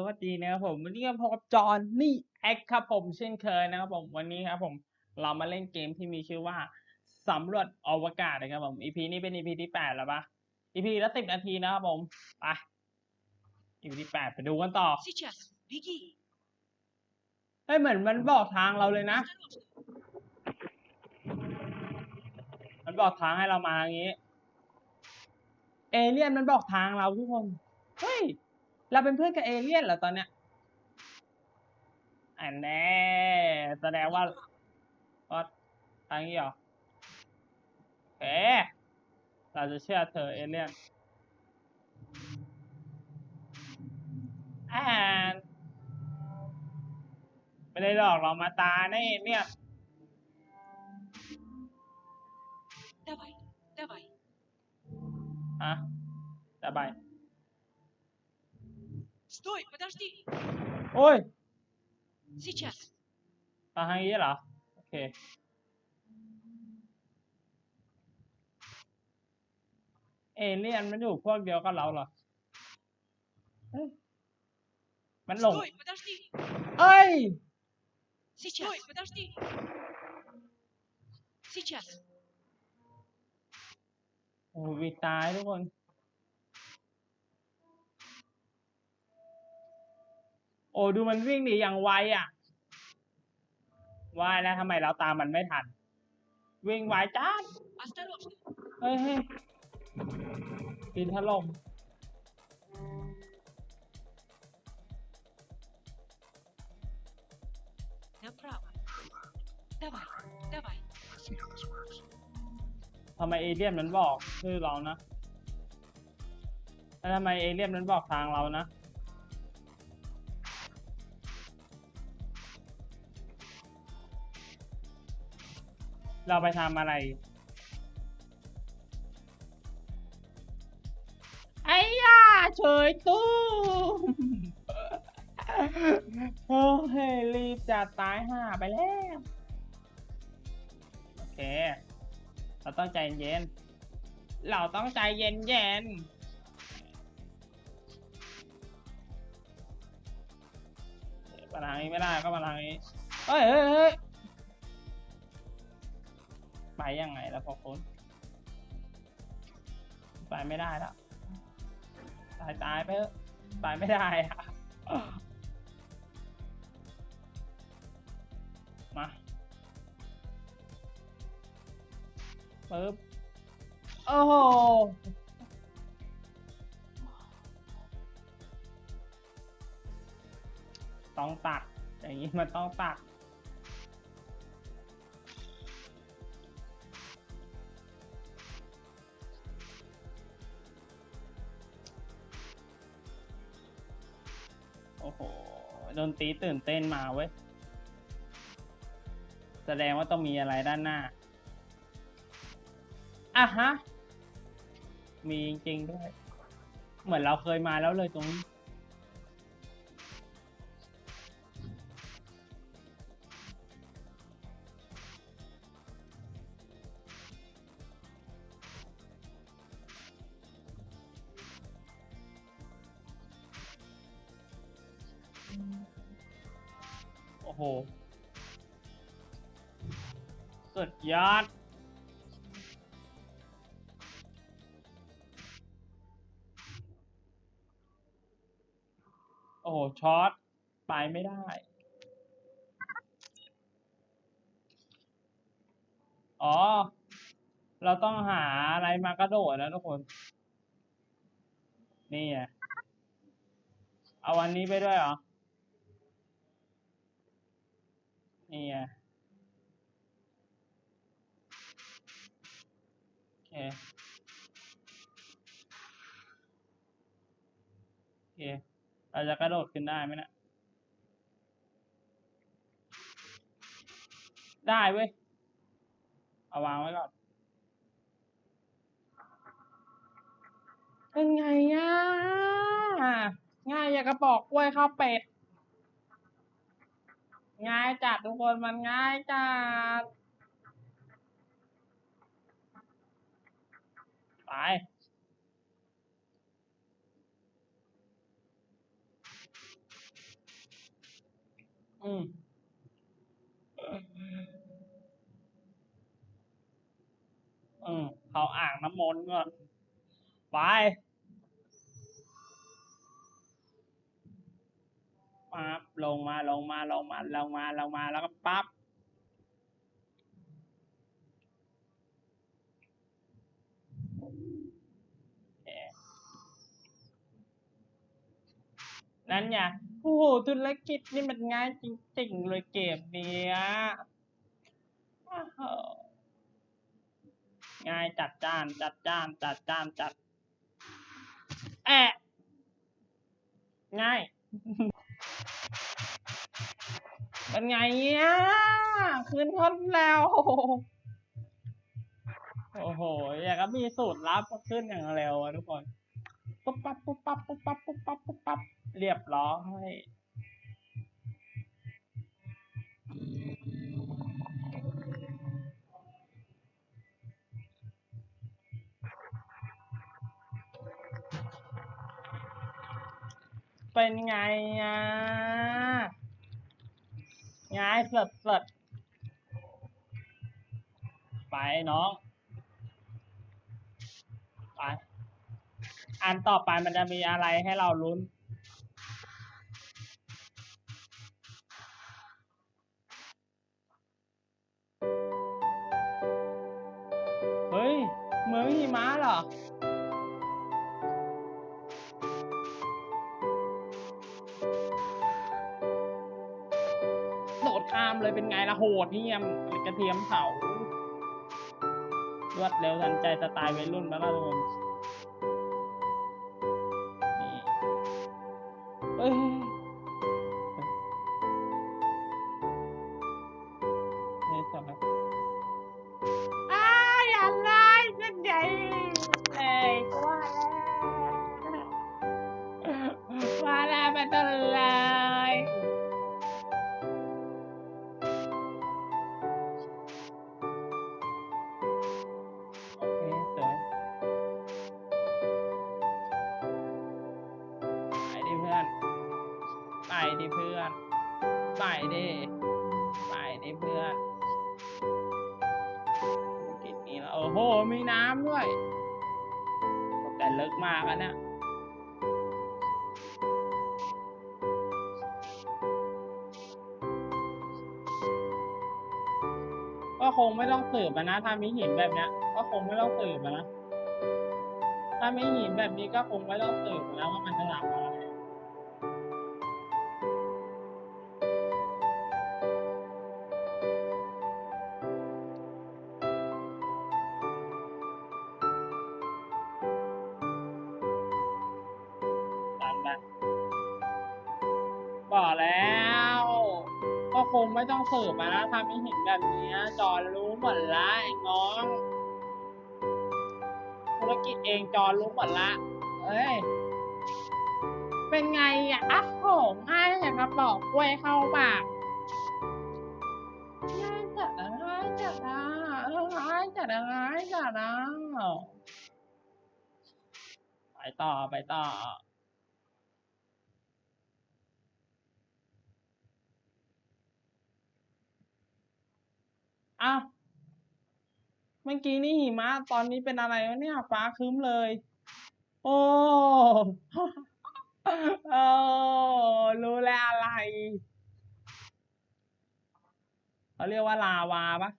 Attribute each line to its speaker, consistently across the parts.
Speaker 1: สวัสดีนะครับผมวันนี้ก็พบกับจอห์นนี่แอคครับผมเช่นเคยนะครับผมวันนี้ครับผมเรามาเล่นเกมที่มีชื่อว่าสำรวจอวกาศนะครับผมอีพีนี้เป็นอีพีที่แปดแล้วปะอีพีละสิบนาทีนะครับผมไป EP ที่แปดไปดูกันต่อเฮ้ยเหมือนมันบอกทางเราเลยนะ มันบอกทางให้เรามาอย่างนี้ เอเลี่ยนมันบอกทางเราทุกคน เฮ้ย เราเป็นเพื่อนกับเอเลี่ยนเหรอตอนเนี้ย อันแน่แสดงว่าว่าทางนี้เหรอเอ๊เราจะเชื่อเธอเอเลี่ยนอ่านไม่ได้หลอกเรามาตาแน่เนี่ย
Speaker 2: Давай, давай.
Speaker 1: ฮะจะไป
Speaker 2: Стой, подожди.
Speaker 1: โอ้ย
Speaker 2: Сейчас.
Speaker 1: ทางนี้เหรอ โอเค เอเลี่ยนมันอยู่พวกเดียวกับเราเหรอเอ้ยมันหลง
Speaker 2: Стой, подожди.
Speaker 1: เอ้ย
Speaker 2: Сейчас. Стой, подожди. Сейчас.
Speaker 1: โอ้ยตายทุกคน โอ้ดูมันวิ่งหนีอย่างไวอะว่าแล้วทำไมเราตามมันไม่ทัน วิ่งไวจ้าเฮ้ยดินถล่มทำไมเอเลี่ยนมันบอกชื่อเรานะแล้วทำไมเอเลี่ยนมันบอกทางเรานะ เราไปทำอะไร ไอ้ย่าเฉยตู้มโอ้ยรีบจะตายห่าไปแล้ว โอเค เราต้องใจเย็น เราต้องใจเย็นเย็นๆมาทางนี้ไม่ได้ก็มาทางนี้เฮ้ยเฮ้ยเฮ้ย ไปยังไงแล้วพอคุณไปไม่ได้แล้วตายตายไปเถอะตายไม่ได้อะมาปึ๊บโอ้โหต้องตัดอย่างนี้มันต้องตัด นตรีตื่นเต้นมาเว้ย แสดงว่าต้องมีอะไรด้านหน้า อะฮะ มีจริงๆด้วย เหมือนเราเคยมาแล้วเลยตรงนี้ โอ้โหสุดยอดโอ้โหช็อตไปไม่ได้ อ๋อ เราต้องหาอะไรมากระโดดนะทุกคน นี่ไงเอาวันนี้ไปด้วยเหรอ นี่ไงโอเคโอเคเราจะกระโดดขึ้นได้ไหมนะได้เว้ย เอาวางไว้ก่อนเป็นไงอะง่ายอย่างกระบอกกล้วยข้าวเป็ด ง่ายจัดทุกคนมันง่ายจัดไปอืมอืมเขาอ่างน้ำมนต์ก่อนไป ปั๊บลงมาลงมาลงมาลงมาลงมาแล้วก็ปั๊บโอเนั่นไงโอ้โหธุรกิจนี่มันง่ายจริงๆเลยเกมเนี้ยง่ายจัดจ้านจัดจ้านจัดจ้านจัดแอะง่าย เป็นไงเนี่ยคืนทนแล้ว โอ้โห อยากก็มีสูตรลับขึ้นอย่างเร็วอะทุกคน ปุ๊บปั๊บปุ๊บปั๊บปุ๊บปั๊บปุ๊บปั๊บปุ๊บปั๊บเรียบร้อย เป็นไงอะง่ายสดสดๆไปน้อง ไป อันต่อไปมันจะมีอะไรให้เราลุ้น เฮ้ย เมืองหิมะเหรอ เลยเป็นไงละโหดเหี้ยมกระเทียมเผา รวดเร็วทันใจสไตล์วัยรุ่นแล้วล่ะทุกคน ไปดิไปดิเพื่อนกินนี้แล้วโอ้โห มีน้ำด้วยแต่เลึกมากอะเนี่ยก็คงไม่ต้องสืบนะ ถ้ามีหินแบบเนี้ย ก็คงไม่ต้องสืบนะ ถ้ามีหินแบบนี้ก็คงไม่ต้องสืบอะแล้วว่ามันจะทำอะไร บอแล้ว ก็คงไม่ต้องสืบอะนะถ้ามีหินแบบนี้จอนรู้หมดละไอ้น้อง ธุรกิจเองจอนรู้หมดละเอ้ย เป็นไงอะอ้าวโหง่ายอย่างกับอกกล้วยเข้าปากง่ายจัดนะง่ายจัดนะเออง่ายจัดนะง่ายจัดนะไปต่อไปต่อ อ้าวเมื่อกี้นี่หิมะ ตอนนี้เป็นอะไรวะเนี่ย ฟ้าครึ้มเลย โอ้เออรู้แล้วอะไรเขาเรียกว่าลาวาปะ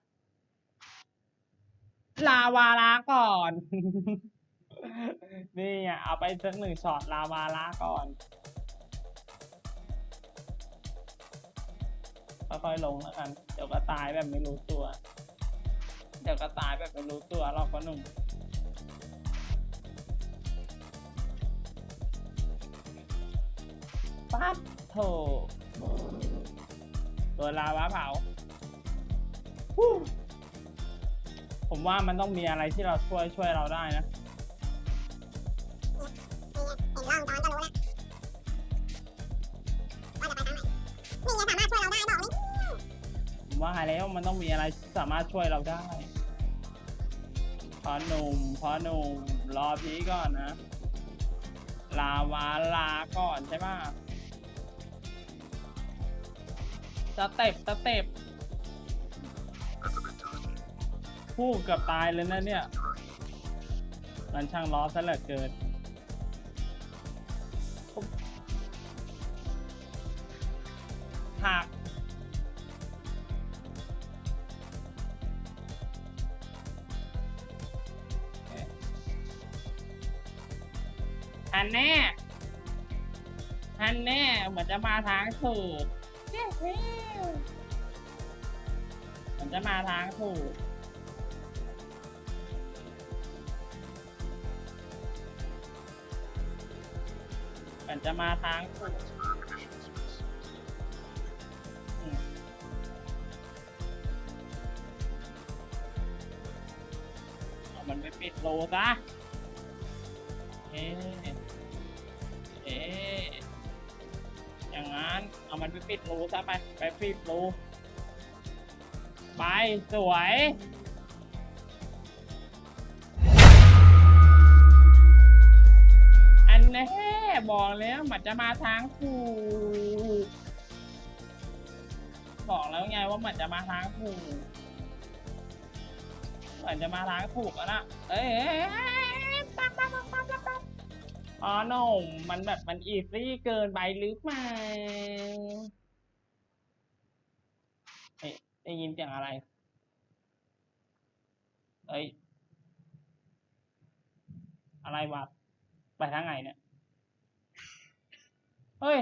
Speaker 1: ลาวาลาก่อน นี่ไงเอาไปสักหนึ่งช็อตลาวาลาก่อน ค่อยๆลงแล้วกัน เดี๋ยวก็ตายแบบไม่รู้ตัว เดี๋ยวก็ตายแบบไม่รู้ตัวหรอกพ่อหนุ่มปั๊บโถตัวลาวาเผา ผมว่ามันต้องมีอะไรที่เราช่วยช่วยเราได้นะ
Speaker 3: เห็นร่องตอนก็รู้แล้ว ว่า
Speaker 1: แล้วมันต้องมีอะไรสามารถช่วยเราได้พอหนุ่มพอหนุ่มรอพี่ก่อนนะ ลาวาลาก่อนใช่ไหมสเต็ปสเต็ปผู้เกือบตายเลยนะเนี่ย มันช่างล้อซะเหลือเกิน อันแน่อันแน่เหมือนจะมาทางถูกเหมือนจะมาทางถูกเหมือนจะมาทางถูกมันไปปิดโลซะ ปิดรูซะไป ไปปิดรูไป สวย อันแน่บอกแล้วมันจะมาทางถูกบอกแล้วไงว่ามันจะมาทางถูกมันจะมาทางถูกอะนะเอ้ยเอ้ยเอ้ยปั๊บปั๊บปั๊บปั๊บปั๊บปั๊บอ๋อโนมมันแบบมันอีซี่เกินไปหรือเปล่าเฮ้ย ได้ยินเสียงอะไร เอ้ย อะไรวะ ไปทางไหนเนี่ย เฮ้ย